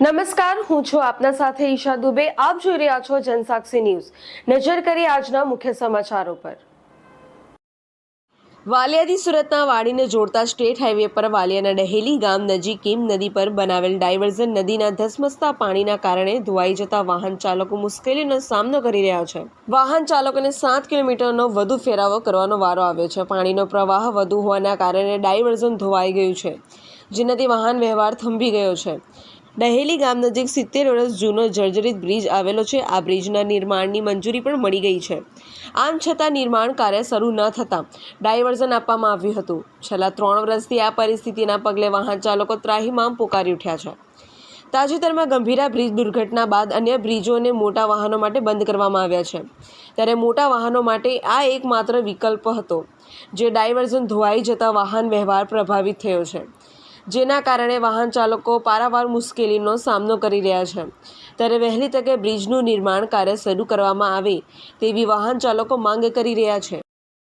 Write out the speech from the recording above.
નમસ્કાર, હું છું આપના સાથે ઈશા દુબે. આપ જોઈ રહ્યા છો જનસાક્ષી ન્યૂઝ. નજર કરી આજના મુખ્ય સમાચારો પર. વાલિયાથી સુરતના વાડીને જોડતા સ્ટેટ હાઈવે પર વાલિયાના ડહેલી ગામ નજીક કિમ નદી પર બનાવેલ ડાયવર્ઝન નદીના ધસમસતા પાણીના કારણે ધોવાઈ જતા વાહન ચાલકો મુશ્કેલીનો સામનો કરી રહ્યા છે. વાહન ચાલકોને સાત કિલોમીટરનો વધુ ફેરાવો કરવાનો વારો આવ્યો છે. પાણીનો પ્રવાહ વધુ હોવાના કારણે ડાયવર્ઝન ધોવાઈ ગયું છે, જેનાથી વાહન વ્યવહાર થંભી ગયો છે. ડહેલી ગામ નજીક સિત્તેર વર્ષ જૂનો જર્જરિત બ્રિજ આવેલો છે. આ બ્રિજના નિર્માણની મંજૂરી પણ મળી ગઈ છે. આમ છતાં નિર્માણ કાર્ય શરૂ ન થતાં ડાયવર્ઝન આપવામાં આવ્યું હતું. છેલ્લા ત્રણ વર્ષથી આ પરિસ્થિતિના પગલે વાહન ચાલકો ત્રાહિમામ પોકારી ઉઠ્યા છે. તાજેતરમાં ગંભીરા બ્રિજ દુર્ઘટના બાદ અન્ય બ્રિજોને મોટા વાહનો માટે બંધ કરવામાં આવ્યા છે. ત્યારે મોટા વાહનો માટે આ એકમાત્ર વિકલ્પ હતો, જે ડાયવર્ઝન ધોવાઈ જતા વાહન વ્યવહાર પ્રભાવિત થયો છે. જેના કારણે વાહન ચાલકો પારાવાર મુશ્કેલીનો સામનો કરી રહ્યા છે. ત્યારે વહેલી તકે બ્રિજનું નિર્માણ કાર્ય શરૂ કરવામાં આવે તેવી વાહન ચાલકો માંગ કરી રહ્યા છે.